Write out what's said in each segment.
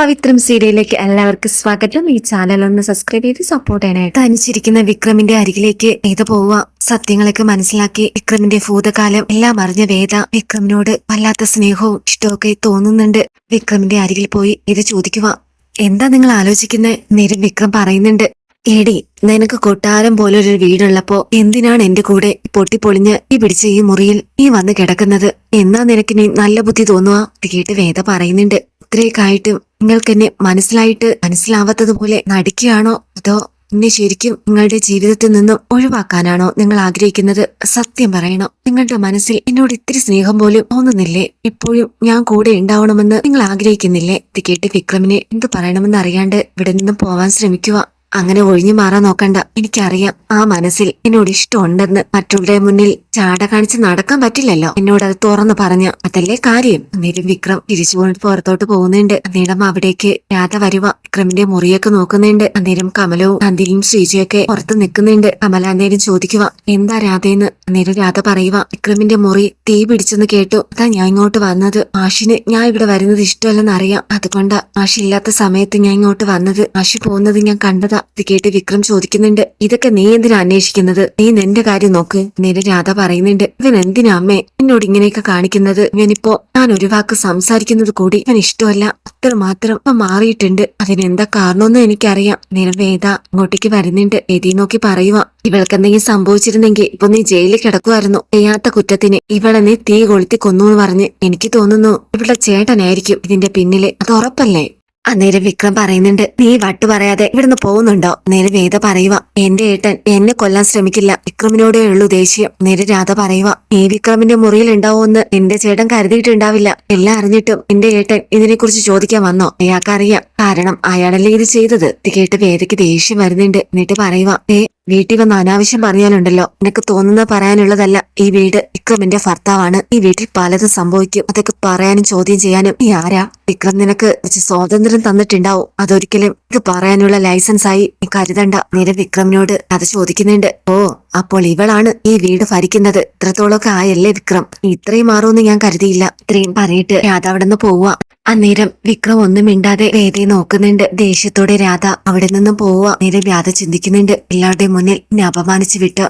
പവിത്രം സീരിയലിലേക്ക് എല്ലാവർക്കും സ്വാഗതം. ഈ ചാനൽ ഒന്ന് സബ്സ്ക്രൈബ് ചെയ്ത് സപ്പോർട്ട് ചെയ്യാനായിട്ട്. തനിച്ചിരിക്കുന്ന വിക്രമിന്റെ അരികിലേക്ക് വേദ പോവുക? സത്യങ്ങളൊക്കെ മനസ്സിലാക്കി വിക്രമിന്റെ ഭൂതകാലം എല്ലാം അറിഞ്ഞ വേദ വിക്രമിനോട് വല്ലാത്ത സ്നേഹവും ഇഷ്ടമൊക്കെ തോന്നുന്നുണ്ട്. വിക്രമിന്റെ അരികിൽ പോയി ഇത് ചോദിക്കുക എന്താ നിങ്ങൾ ആലോചിക്കുന്നത് നേരം വിക്രം പറയുന്നുണ്ട്. എടി നിനക്ക് കൊട്ടാരം പോലെ ഒരു വീടുള്ളപ്പോ എന്തിനാണ് എന്റെ കൂടെ പൊട്ടിപ്പൊളിഞ്ഞ് ഈ പിടിച്ച ഈ മുറിയിൽ ഈ വന്ന് കിടക്കുന്നത്? എന്നാ നിനക്ക് നല്ല ബുദ്ധി തോന്നുക കേട്ട് വേദ പറയുന്നുണ്ട്. ഇത്രയൊക്കെ ആയിട്ട് നിങ്ങൾക്ക് എന്നെ മനസ്സിലായിട്ട് മനസ്സിലാവാത്തതുപോലെ നടിക്കുകയാണോ? അതോ എന്നെ ശരിക്കും നിങ്ങളുടെ ജീവിതത്തിൽ നിന്നും ഒഴിവാക്കാനാണോ നിങ്ങൾ ആഗ്രഹിക്കുന്നത്? സത്യം പറയണം. നിങ്ങളുടെ മനസ്സിൽ എന്നോട് ഇത്തിരി സ്നേഹം പോലും തോന്നുന്നില്ലേ? ഇപ്പോഴും ഞാൻ കൂടെ ഉണ്ടാവണമെന്ന് നിങ്ങൾ ആഗ്രഹിക്കുന്നില്ലേ? ഇത് കേട്ട് വിക്രമിനെ എന്ത് പറയണമെന്ന് അറിയാണ്ട് ഇവിടെ നിന്നും പോവാൻ ശ്രമിക്കുക. അങ്ങനെ ഒഴിഞ്ഞു മാറാൻ നോക്കണ്ട. എനിക്കറിയാം ആ മനസ്സിൽ എന്നോട് ഇഷ്ടമുണ്ടെന്ന്. മറ്റുള്ളവരുടെ മുന്നിൽ ചാട കാണിച്ച് നടക്കാൻ പറ്റില്ലല്ലോ. എന്നോട് അത് തുറന്നു പറഞ്ഞു അതല്ലേ കാര്യം? അന്നേരം വിക്രം തിരിച്ചു പോയിട്ട് പുറത്തോട്ട് പോകുന്നുണ്ട്. അന്നേരം അവിടേക്ക് രാധ വരുവ. വിക്രമിന്റെ മുറിയൊക്കെ നോക്കുന്നുണ്ട്. അന്നേരം കമലവും നന്ദിനിയും ശ്രീജയൊക്കെ പുറത്ത് നിൽക്കുന്നുണ്ട്. കമല അന്നേരം ചോദിക്കുക എന്താ രാധയെന്ന് അന്നേരം രാധ പറയുക വിക്രമിന്റെ മുറി തീ പിടിച്ചെന്ന് കേട്ടു. അതാ ഞാൻ ഇങ്ങോട്ട് വന്നത്. ആഷിന് ഞാൻ ഇവിടെ വരുന്നത് ഇഷ്ടമല്ലെന്ന് അറിയാം അതുകൊണ്ടാ ആഷി ഇല്ലാത്ത സമയത്ത് ഞാൻ ഇങ്ങോട്ട് വന്നത്. ആഷി പോകുന്നത് ഞാൻ കണ്ടതാ. ഇത് കേട്ട് വിക്രം ചോദിക്കുന്നുണ്ട് ഇതൊക്കെ നീ എന്തിനാ അന്വേഷിക്കുന്നത്? നീ നിന്റെ കാര്യം നോക്ക്. നേരെ രാധ പറയുന്നുണ്ട് ഇവൻ എന്തിനാ അമ്മേ? എന്നോട് ഇങ്ങനെയൊക്കെ കാണിക്കുന്നത്. ഇവനിപ്പോ ഞാൻ ഒരു വാക്ക് സംസാരിക്കുന്നത് കൂടി ഇവൻ ഇഷ്ടമല്ല. അത്ര മാത്രം ഇപ്പൊ മാറിയിട്ടുണ്ട്. അതിനെന്താ കാരണമെന്ന് എനിക്കറിയാം. നേരം വേദ അങ്ങോട്ടേക്ക് വരുന്നുണ്ട് വേദി നോക്കി പറയുക ഇവൾക്ക് എന്തെങ്കിലും സംഭവിച്ചിരുന്നെങ്കിൽ ഇപ്പൊ നീ ജയിലിൽ കിടക്കുമായിരുന്നു ചെയ്യാത്ത കുറ്റത്തിന് ഇവളെ നീ തീ കൊളുത്തി കൊന്നു എന്ന് പറഞ്ഞ് എനിക്ക് തോന്നുന്നു ഇവളുടെ ചേട്ടനായിരിക്കും ഇതിന്റെ പിന്നിൽ. അത് ഉറപ്പല്ലേ? അന്നേരം വിക്രം പറയുന്നുണ്ട് നീ വട്ടു പറയാതെ ഇവിടുന്ന് പോകുന്നുണ്ടോ? നേരെ വേദ പറയുക എന്റെ ഏട്ടൻ എന്നെ കൊല്ലാൻ ശ്രമിക്കില്ല വിക്രമിനോടേ ഉള്ളൂ ദേഷ്യം. നേരെ രാധ പറയുക നീ വിക്രമിന്റെ മുറിയിൽ ഉണ്ടാവുമെന്ന് എന്റെ ചേട്ടൻ കരുതിയിട്ടുണ്ടാവില്ല. എല്ലാം അറിഞ്ഞിട്ടും എന്റെ ഏട്ടൻ ഇതിനെക്കുറിച്ച് ചോദിക്കാൻ വന്നോ? അയാൾക്കറിയാം. കാരണം അയാളല്ലേ ഇത് ചെയ്തത്. ഇത് കേട്ട് വേദയ്ക്ക് ദേഷ്യം വരുന്നുണ്ട്. എന്നിട്ട് പറയുക ഏ വീട്ടിൽ വന്ന് അനാവശ്യം പറഞ്ഞാലുണ്ടല്ലോ. നിനക്ക് തോന്നുന്നത് പറയാനുള്ളതല്ല. ഈ വീട് വിക്രമിന്റെ ഭർത്താവാണ്. ഈ വീട്ടിൽ പലതും സംഭവിക്കും. അതൊക്കെ പറയാനും ചോദ്യം ചെയ്യാനും. നീ ആരാ? വിക്രം നിനക്ക് കുറച്ച് സ്വാതന്ത്ര്യം തന്നിട്ടുണ്ടാവും. അതൊരിക്കലും ഇത് പറയാനുള്ള ലൈസൻസ് ആയി നീ കരുതണ്ട. നേരെ വിക്രമിനോട് അത് ചോദിക്കുന്നുണ്ട്. ഓ അപ്പോൾ ഇവളാണ് ഈ വീട് ഭരിക്കുന്നത്. ഇത്രത്തോളമൊക്കെ ആയല്ലേ വിക്രം? ഇത്രയും മാറുമെന്ന് ഞാൻ കരുതിയില്ല. ഇത്രയും പറഞ്ഞിട്ട് രാധ അവിടെ നിന്ന് പോവുക അന്നേരം വിക്രം ഒന്നും മിണ്ടാതെ വേദയെ നോക്കുന്നുണ്ട്. ദേഷ്യത്തോടെ രാധ അവിടെ നിന്നും പോവുക നേരെ രാധ ചിന്തിക്കുന്നുണ്ട്. എല്ലാവരുടെയും മുന്നിൽ എന്നെ അപമാനിച്ചു വിട്ട്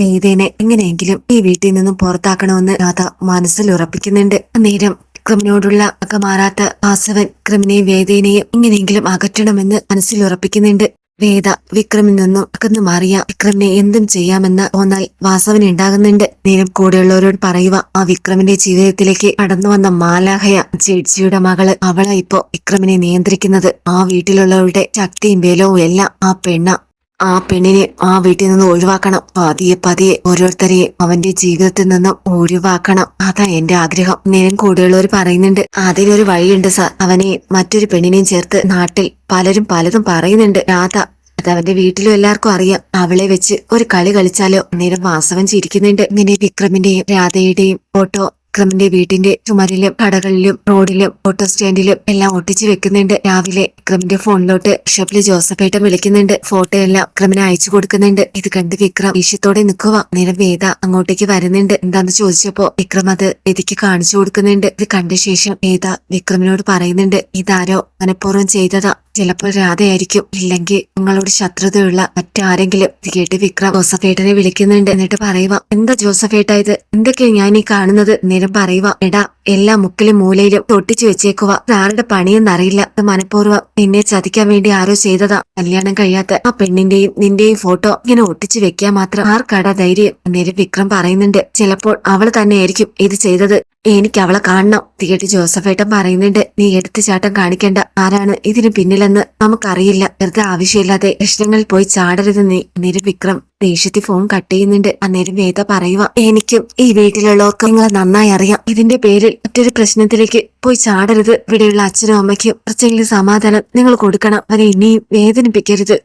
വേദേനെ എങ്ങനെയെങ്കിലും ഈ വീട്ടിൽ നിന്നും പുറത്താക്കണമെന്ന് രാധ മനസ്സിൽ ഉറപ്പിക്കുന്നുണ്ട്. അന്നേരം വിക്രമിനോടുള്ള അകമാറാത്ത വാസവൻ വിക്രമിനെയും വേദേനെയും എങ്ങനെയെങ്കിലും അകറ്റണമെന്ന് മനസ്സിൽ ഉറപ്പിക്കുന്നുണ്ട്. വേദ വിക്രമിൽ നിന്നും അകന്നു മാറിയ വിക്രമിനെ എന്തും ചെയ്യാമെന്ന തോന്നൽ വാസവൻ ഉണ്ടാകുന്നുണ്ട്. നേരം കൂടെയുള്ളവരോട് പറയുക ആ വിക്രമിന്റെ ജീവിതത്തിലേക്ക് കടന്നു വന്ന മാലാഹയ ചേച്ചിയുടെ മകൾ അവളെ ഇപ്പോ വിക്രമിനെ നിയന്ത്രിക്കുന്നത്. ആ വീട്ടിലുള്ളവരുടെ ശക്തിയും ബലവും എല്ലാം ആ പെണ്ണ ആ പെണ്ണിനെ ആ വീട്ടിൽ നിന്ന് ഒഴിവാക്കണം. പതിയെ പതിയെ ഓരോരുത്തരെയും അവന്റെ ജീവിതത്തിൽ നിന്ന് ഒഴിവാക്കണം. അതാ എന്റെ ആഗ്രഹം. നേരം കൂടെയുള്ളവർ പറയുന്നുണ്ട്. അതിനൊരു വഴിയുണ്ട് സാർ. അവനെ മറ്റൊരു പെണ്ണിനെയും ചേർത്ത് നാട്ടിൽ പലരും പലതും പറയുന്നുണ്ട്. രാധ അത് അവന്റെ വീട്ടിലും എല്ലാവർക്കും അറിയാം. അവളെ വെച്ച് ഒരു കളി കളിച്ചാലോ? നേരം വാസവൻ ചിരിക്കുന്നുണ്ട്. ഇങ്ങനെ വിക്രമിന്റെയും രാധയുടെയും ഫോട്ടോ വിക്രമിന്റെ വീട്ടിന്റെ ചുമരിലും കടകളിലും റോഡിലും ഓട്ടോ സ്റ്റാൻഡിലും എല്ലാം ഒട്ടിച്ചു വെക്കുന്നുണ്ട്. രാവിലെ വിക്രമിന്റെ ഫോണിലോട്ട് ഷപ്പിൽ ജോസഫേട്ടൻ വിളിക്കുന്നുണ്ട്. ഫോട്ടോ എല്ലാം വിക്രമിന് അയച്ചു കൊടുക്കുന്നുണ്ട്. ഇത് കണ്ട് വിക്രം ഈശ്യത്തോടെ നിൽക്കുക നേരം വേദ അങ്ങോട്ടേക്ക് വരുന്നുണ്ട്. എന്താന്ന് ചോദിച്ചപ്പോ വിക്രം അത് വേദിക്ക് കാണിച്ചു കൊടുക്കുന്നുണ്ട്. ഇത് കണ്ട ശേഷം വേദ വിക്രമിനോട് പറയുന്നുണ്ട്. ഇതാരോ മനഃപൂർവം ചെയ്തതാ. ചിലപ്പോൾ രാധയായിരിക്കും. ഇല്ലെങ്കിൽ നിങ്ങളോട് ശത്രുതയുള്ള മറ്റാരെങ്കിലും ഇത് കേട്ട് വിക്രം ജോസഫേട്ടനെ വിളിക്കുന്നുണ്ട് എന്നിട്ട് പറയുക എന്താ ജോസഫേട്ട ഇത്? എന്തൊക്കെയാ ഞാൻ ഈ കാണുന്നത്? നേരം പറയുക എടാ എല്ലാ മുക്കിലും മൂലയിലും തൊട്ടിച്ചു വെച്ചേക്കുക ആരുടെ പണിയെന്നറിയില്ല അത് മനഃപൂർവം നിന്നെ ചതിക്കാൻ വേണ്ടി ആരോ ചെയ്തതാ. കല്യാണം കഴിയാത്ത ആ പെണ്ണിന്റെയും നിന്റെയും ഫോട്ടോ ഇങ്ങനെ ഒട്ടിച്ചു വെക്കാൻ മാത്രം ആർക്കാടാ ധൈര്യം? നേരം വിക്രം പറയുന്നുണ്ട് ചിലപ്പോൾ അവൾ തന്നെയായിരിക്കും ഇത് ചെയ്തത്. എനിക്ക് അവളെ കാണണം. തികട്ടി ജോസഫേട്ടൻ പറയുന്നുണ്ട് നീ എടുത്തു ചാട്ടം കാണിക്കേണ്ട. ആരാണ് ഇതിന് പിന്നിലെന്ന് നമുക്കറിയില്ല. വെറുതെ ആവശ്യമില്ലാതെ പ്രശ്നങ്ങളിൽ പോയി ചാടരുത് നീ അന്നേരം വിക്രം ദേഷ്യത്തിൽ ഫോൺ കട്ട് ചെയ്യുന്നുണ്ട്. അന്നേരം വേദ പറയുക എനിക്കും ഈ വീട്ടിലുള്ളവർക്കും നിങ്ങളെ നന്നായി അറിയാം. ഇതിന്റെ പേരിൽ മറ്റൊരു പ്രശ്നത്തിലേക്ക് പോയി ചാടരുത്. ഇവിടെയുള്ള അച്ഛനും അമ്മയ്ക്കും കുറച്ചെങ്കിലും സമാധാനം നിങ്ങൾ കൊടുക്കണം. അവരെ ഇനിയും വേദനിപ്പിക്കരുത്.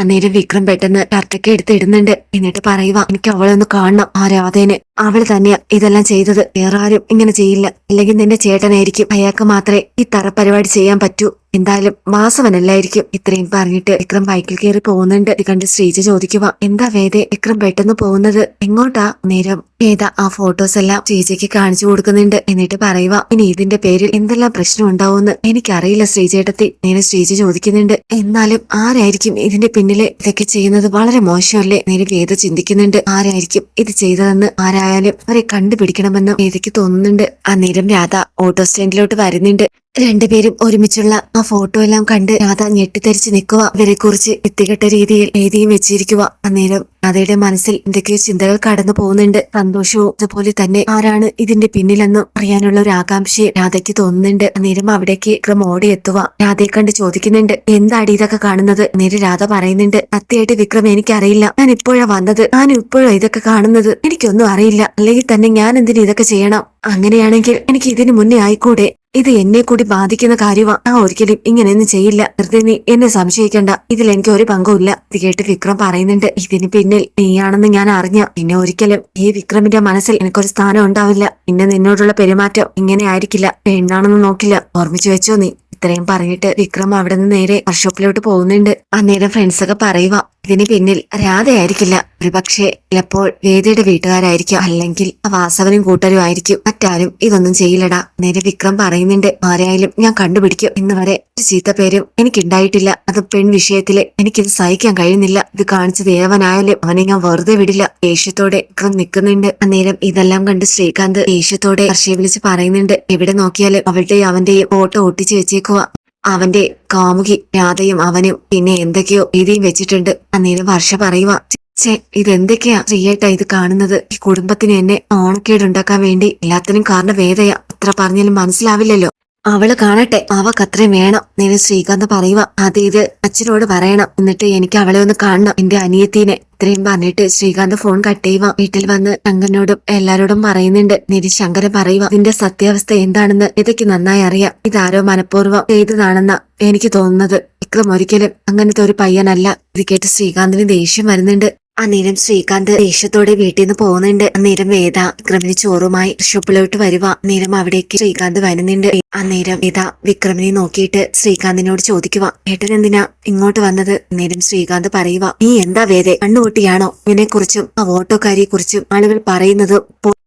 അന്നേരം വിക്രം പെട്ടെന്ന് ഷർട്ടൊക്കെ എടുത്ത് ഇടുന്നുണ്ട്. എന്നിട്ട് പറയുക എനിക്ക് അവളെ ഒന്ന് കാണണം ആ രാധേനെ. അവൾ തന്നെയാ ഇതെല്ലാം ചെയ്തത്. വേറെ ആരും ഇങ്ങനെ ചെയ്യില്ല. അല്ലെങ്കിൽ നിന്റെ ചേട്ടനായിരിക്കും. അയാൾക്ക് മാത്രമേ ഈ തറ പരിപാടി ചെയ്യാൻ പറ്റൂ. എന്തായാലും മാസവനല്ലായിരിക്കും ഇത്രയും പറഞ്ഞിട്ട് വിക്രം ബൈക്കിൽ കയറി പോകുന്നുണ്ട്. ഇത് കണ്ട് ശ്രീജ ചോദിക്കുക എന്താ വേദ വിക്രം പെട്ടെന്ന് പോകുന്നത്? എങ്ങോട്ടാ? നേരം. ഏത ആ ഫോട്ടോസ് എല്ലാം ശ്രീജയ്ക്ക് കാണിച്ചു കൊടുക്കുന്നുണ്ട്. എന്നിട്ട് പറയുക ഇനി ഇതിന്റെ പേരിൽ എന്തെല്ലാം പ്രശ്നം ഉണ്ടാവുമെന്ന് എനിക്കറിയില്ല ശ്രീജേട്ടത്തി നേരെ ശ്രീജ ചോദിക്കുന്നുണ്ട് എന്നാലും ആരായിരിക്കും ഇതിന്റെ പിന്നിലെ? ഇതൊക്കെ ചെയ്യുന്നത് വളരെ മോശമല്ലേ? നേരെ വേദ ചിന്തിക്കുന്നുണ്ട് ആരായിരിക്കും ഇത് ചെയ്തതെന്ന്? ആരായാലും അവരെ കണ്ടുപിടിക്കണമെന്ന് വേദയ്ക്ക് തോന്നുന്നുണ്ട്. നേരം രാധ ഓട്ടോ സ്റ്റാൻഡിലോട്ട് വരുന്നുണ്ട്. രണ്ടുപേരും ഒരുമിച്ചുള്ള ആ ഫോട്ടോ എല്ലാം കണ്ട് രാധ ഞെട്ടിത്തരിച്ച് നിൽക്കുക. ഇവരെ കുറിച്ച് എത്തികെട്ട രീതിയിൽ എഴുതിയും വെച്ചിരിക്കുക. അന്നേരം രാധയുടെ മനസ്സിൽ എന്തൊക്കെയോ ചിന്തകൾ കടന്നു പോകുന്നുണ്ട്. സന്തോഷവും അതുപോലെ തന്നെ ആരാണ് ഇതിന്റെ പിന്നിലെന്നും അറിയാനുള്ള ഒരു ആകാംക്ഷയെ രാധയ്ക്ക് തോന്നുന്നുണ്ട്. അന്നേരം അവിടേക്ക് വിക്രം എത്തുക. രാധയെ കണ്ട് ചോദിക്കുന്നുണ്ട് എന്താടി ഇതൊക്കെ കാണുന്നത്? നേരെ രാധ പറയുന്നുണ്ട് സത്യമായിട്ട് വിക്രം എനിക്കറിയില്ല. ഞാൻ ഇപ്പോഴാ വന്നത്. ഞാൻ ഇപ്പോഴാ ഇതൊക്കെ കാണുന്നത്. എനിക്കൊന്നും അറിയില്ല. അല്ലെങ്കിൽ തന്നെ ഞാൻ എന്തിനു ഇതൊക്കെ ചെയ്യണം? അങ്ങനെയാണെങ്കിൽ എനിക്ക് ഇതിനു മുന്നേ ആയിക്കൂടെ? ഇത് എന്നെ കൂടി ബാധിക്കുന്ന കാര്യമാണ് ആ ഒരിക്കലും ഇങ്ങനെയൊന്നും ചെയ്യില്ല. വെറുതെ നീ എന്നെ സംശയിക്കണ്ട. ഇതിൽ എനിക്ക് ഒരു പങ്കുമില്ല ഇത് കേട്ട് വിക്രം പറയുന്നുണ്ട് ഇതിന് പിന്നിൽ നീയാണെന്ന് ഞാൻ അറിഞ്ഞ. പിന്നെ ഒരിക്കലും ഈ വിക്രമിന്റെ മനസ്സിൽ എനിക്കൊരു സ്ഥാനം ഉണ്ടാവില്ല. പിന്നെ നിന്നോടുള്ള പെരുമാറ്റം ഇങ്ങനെ ആയിരിക്കില്ല. പെണ്ണാണെന്ന് നോക്കില്ല. ഓർമ്മിച്ചു വെച്ചോ നീ? ഇത്രയും പറഞ്ഞിട്ട് വിക്രം അവിടെ നിന്ന് നേരെ വർക്ക്ഷോപ്പിലോട്ട് പോകുന്നുണ്ട്. അന്നേരം ഫ്രണ്ട്സൊക്കെ പറയുക ഇതിന് പിന്നിൽ രാധയായിരിക്കില്ല. ഒരുപക്ഷെ ചിലപ്പോൾ വേദയുടെ വീട്ടുകാരായിരിക്കും. അല്ലെങ്കിൽ ആ വാസവനും കൂട്ടരും ആയിരിക്കും. മറ്റാരും ഇതൊന്നും ചെയ്യില്ലടാ. നേരെ വിക്രം പറയുന്നുണ്ട് ആരായാലും ഞാൻ കണ്ടുപിടിക്കും. ഇന്ന് വരെ ഒരു ചീത്ത പേരും എനിക്കുണ്ടായിട്ടില്ല. അത് പെൺ വിഷയത്തിൽ എനിക്കിത് സഹിക്കാൻ കഴിയുന്നില്ല. ഇത് കാണിച്ച ദേവനായാലും അവനെ ഞാൻ വെറുതെ വിടില്ല. ദേഷ്യത്തോടെ വിക്രം നിൽക്കുന്നുണ്ട്. അന്നേരം ഇതെല്ലാം കണ്ട് ശ്രീകാന്ത് ദേഷ്യത്തോടെ ഹർഷയെ വിളിച്ച് പറയുന്നുണ്ട് എവിടെ നോക്കിയാലും അവളുടെയും അവന്റെയും ഫോട്ടോ ഒട്ടിച്ചു വെച്ചേക്കുക അവന്റെ കാമുകി രാധയും അവനും പിന്നെ എന്തൊക്കെയോ രീതിയും വെച്ചിട്ടുണ്ട്. അന്നേരം വർഷ പറയുക ചേ ഇതെന്തൊക്കെയാ ശ്രീയേട്ടാ ഇത് കാണുന്നത്? ഈ കുടുംബത്തിന് എന്നെ ഓണക്കേടുണ്ടാക്കാൻ വേണ്ടി എല്ലാത്തിനും കാരണം വേദയ അത്ര പറഞ്ഞാലും മനസ്സിലാവില്ലല്ലോ. അവൾ കാണട്ടെ. അവക്ക് അത്രയും വേണം. നേരെ ശ്രീകാന്ത് പറയുക അത് ഇത് അച്ഛനോട് പറയണം. എന്നിട്ട് എനിക്ക് അവളെ ഒന്ന് കാണണം എന്റെ അനിയത്തിനെ. ഇത്രയും പറഞ്ഞിട്ട് ശ്രീകാന്ത് ഫോൺ കട്ട് ചെയ്യുക വീട്ടിൽ വന്ന് ശങ്കരനോടും എല്ലാരോടും പറയുന്നുണ്ട്. നിരി ശങ്കരൻ പറയുക നിന്റെ സത്യാവസ്ഥ എന്താണെന്ന് ഇതൊക്കെ നന്നായി അറിയാം. ഇതാരോ മനഃപൂർവം ചെയ്തതാണെന്ന എനിക്ക് തോന്നുന്നത്. വിക്രം ഒരിക്കലും അങ്ങനത്തെ ഒരു പയ്യനല്ല. ഇത് കേട്ട് ശ്രീകാന്തിന് ദേഷ്യം വരുന്നുണ്ട്. അന്നേരം ശ്രീകാന്ത് ദേഷ്യത്തോടെ വീട്ടിൽ നിന്ന് പോകുന്നുണ്ട്. അന്നേരം വേദ വിക്രമിന് ചോറുമായി ഷോപ്പിലോട്ട് വരുക അന്നേരം അവിടേക്ക് ശ്രീകാന്ത് വരുന്നുണ്ട്. അന്നേരം വേദ വിക്രമിനെ നോക്കിയിട്ട് ശ്രീകാന്തിനോട് ചോദിക്കുക ഏട്ടൻ എന്തിനാ ഇങ്ങോട്ട് വന്നത്? അന്നേരം ശ്രീകാന്ത് പറയുക നീ എന്താ വേദ കണ്ണുകൂട്ടിയാണോ ഇതിനെ കുറിച്ചും ആ ഓട്ടോക്കാരിയെ കുറിച്ചും ആളുകൾ പറയുന്നത്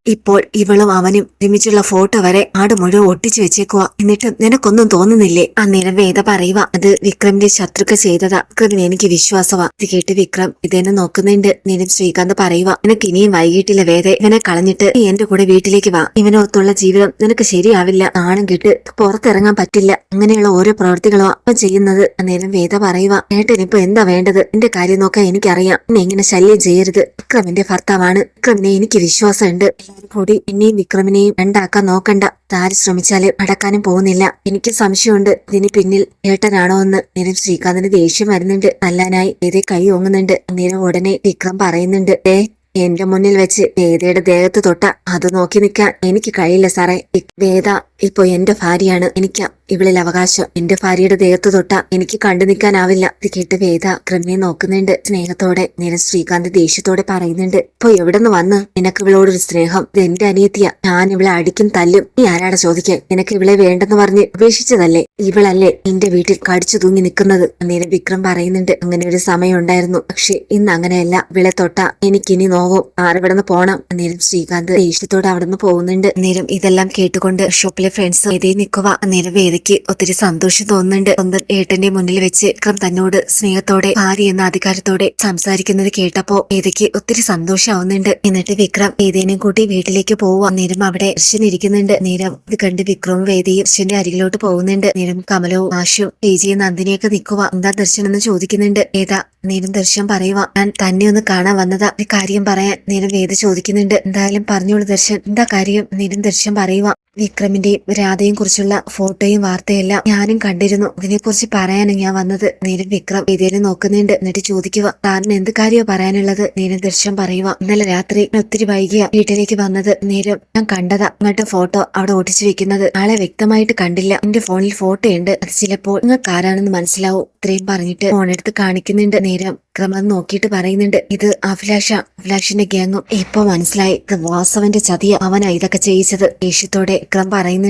ഇപ്പോൾ ഇവളും അവനും ഒരുമിച്ചുള്ള ഫോട്ടോ വരെ ആട് മുഴുവൻ ഒട്ടിച്ചു വെച്ചേക്കുക എന്നിട്ട് നിനക്കൊന്നും തോന്നുന്നില്ലേ? അന്നേരം വേദ പറയുക അത് വിക്രമിന്റെ ശത്രുക്കൾ ചെയ്തതാ. വിക്രമിന് എനിക്ക് വിശ്വാസമാ ഇത് കേട്ട് വിക്രം ഇതെന്നെ നോക്കുന്നുണ്ട്. നിനും ശ്രീകാന്ത് പറയുക നിനക്ക് ഇനിയും വൈകിട്ടില്ല വേദ. ഇവനെ കളഞ്ഞിട്ട് നീ എന്റെ കൂടെ വീട്ടിലേക്ക് വാ. ഇവനൊത്തുള്ള ജീവിതം നിനക്ക് ശരിയാവില്ല. നാണം കിട്ട് പുറത്തിറങ്ങാൻ പറ്റില്ല. അങ്ങനെയുള്ള ഓരോ പ്രവൃത്തികളോ അവൻ ചെയ്യുന്നത്. അന്നേരം വേദ പറയുക ഏട്ടനിപ്പോ എന്താ വേണ്ടത്? എന്റെ കാര്യം നോക്കാൻ എനിക്കറിയാം. എന്നെ ഇങ്ങനെ ശല്യം ചെയ്യരുത്. വിക്രമിന്റെ ഭർത്താവാണ്. വിക്രമിനെ എനിക്ക് വിശ്വാസമുണ്ട്. കൂടി എന്നെയും വിക്രമിനെയും രണ്ടാക്കാൻ നോക്കണ്ട. താര് ശ്രമിച്ചാൽ അടക്കാനും പോകുന്നില്ല. എനിക്ക് സംശയമുണ്ട്. ഇതിന് പിന്നിൽ ഏട്ടനാണോ എന്ന്. നേരം ശ്രീകാന്തിന് ദേഷ്യം വരുന്നുണ്ട്. അല്ലാനായി ഏതേ കൈ ഓങ്ങുന്നുണ്ട്. നിരം ഉടനെ വിക്രം പറയുന്നുണ്ട് ഏ എന്റെ മുന്നിൽ വെച്ച് വേദയുടെ ദേഹത്ത് തൊട്ട. അത് നോക്കി നിൽക്കാൻ എനിക്ക് കഴിയില്ല സാറേ. വേദ ഇപ്പൊ എന്റെ ഭാര്യയാണ്. എനിക്ക് ഇവളിൽ അവകാശം. എന്റെ ഭാര്യയുടെ ദേഹത്ത് തൊട്ട എനിക്ക് കണ്ടു നിൽക്കാനാവില്ല. ഇത് കേട്ട് വേദ ക്രമേ നോക്കുന്നുണ്ട്. സ്നേഹത്തോടെ നേരം ശ്രീകാന്ത് ദേഷ്യത്തോടെ പറയുന്നുണ്ട്. ഇപ്പൊ എവിടെ നിന്ന് വന്ന്? നിനക്ക് ഇവളോടൊരു സ്നേഹം? ഇത് എന്റെ അനിയത്തിയ. ഞാൻ ഇവളെ അടിക്കും തല്ലും. നീ ആരാടെ ചോദിക്കാൻ? നിനക്ക് ഇവളെ വേണ്ടെന്ന് പറഞ്ഞ് ഉപേക്ഷിച്ചതല്ലേ? ഇവളല്ലേ നിന്റെ വീട്ടിൽ കടിച്ചു തൂങ്ങി നിൽക്കുന്നത്? നേരം വിക്രം പറയുന്നുണ്ട്. അങ്ങനെ ഒരു സമയം ഉണ്ടായിരുന്നു പക്ഷെ ഇന്ന് അങ്ങനെയല്ല. ഇവളെ തൊട്ട എനിക്കിനി നോവും. ആരെവിടുന്ന് പോണം? നേരം ശ്രീകാന്ത് ദേഷ്യത്തോടെ അവിടുന്ന് പോകുന്നുണ്ട്. നേരം ഇതെല്ലാം കേട്ടുകൊണ്ട് ഷോപ്പിലെ ഫ്രണ്ട്സ് എഴുതി നിൽക്കുക അന്നേരം വേദിക്ക് ഒത്തിരി സന്തോഷം തോന്നുന്നുണ്ട്. സ്വന്തം ഏട്ടന്റെ മുന്നിൽ വെച്ച് വിക്രം തന്നോട് സ്നേഹത്തോടെ ഭാര്യ എന്ന അധികാരത്തോടെ സംസാരിക്കുന്നത് കേട്ടപ്പോ വേദിക്ക് ഒത്തിരി സന്തോഷമാവുന്നുണ്ട്. എന്നിട്ട് വിക്രം വേദേനെയും കൂട്ടി വീട്ടിലേക്ക് പോവുക അന്നേരം അവിടെ ദർശൻ ഇരിക്കുന്നുണ്ട്. നേരം ഇത് കണ്ട് വിക്രവും വേദിയും ദർശന്റെ അരികിലോട്ട് പോകുന്നുണ്ട്. നേരം കമലവും ആശുവും തേജിയും നന്ദിനിയൊക്കെ നിൽക്കുക എന്താ ദർശൻ എന്ന് ചോദിക്കുന്നുണ്ട്. ഏതാ? നേരം ദർശൻ പറയുക ഞാൻ തന്നെ ഒന്ന് കാണാൻ വന്നതാ. ഒരു കാര്യം പറയാൻ നേരം വേദ ചോദിക്കുന്നുണ്ട്. എന്തായാലും പറഞ്ഞോളൂ ദർശൻ. എന്താ കാര്യം? നേരം ദർശൻ പറയുക വിക്രമിന്റെയും രാധയും കുറിച്ചുള്ള ഫോട്ടോയും വാർത്തയെല്ലാം ഞാനും കണ്ടിരുന്നു. ഇതിനെക്കുറിച്ച് പറയാനാണ് ഞാൻ വന്നത്. നീരൻ വിക്രം ഇതിനെ നോക്കുന്നുണ്ട്. എന്നിട്ട് ചോദിക്കുക താൻ എന്ത് കാര്യമോ പറയാനുള്ളത്? നീരൻ ദൃശ്യം പറയുക ഇന്നലെ രാത്രി ഒത്തിരി വൈകിയ വീട്ടിലേക്ക് വന്നത്. നേരം ഞാൻ കണ്ടതാ. അങ്ങോട്ട് ഫോട്ടോ അവിടെ ഒട്ടിച്ചു വെക്കുന്നത്. ആളെ വ്യക്തമായിട്ട് കണ്ടില്ല. എന്റെ ഫോണിൽ ഫോട്ടോ ഉണ്ട് അത് ചിലപ്പോൾ നിങ്ങൾക്ക് ആരാണെന്ന് മനസ്സിലാവും. ഇത്രയും പറഞ്ഞിട്ട് ഫോണെടുത്ത് കാണിക്കുന്നുണ്ട് നേരം വിക്രം. അത് നോക്കിയിട്ട് പറയുന്നുണ്ട് ഇത് അഭിലാഷ. അഭിലാഷിന്റെ ഗ്യാങ്ങും. ഇപ്പൊ മനസ്സിലായി. ഇത് വാസവന്റെ ചതിയ. അവനാ ഇതൊക്കെ ചെയ്യിച്ചത്. ദേഷ്യത്തോടെ വിക്രം പറയുന്നുണ്ട്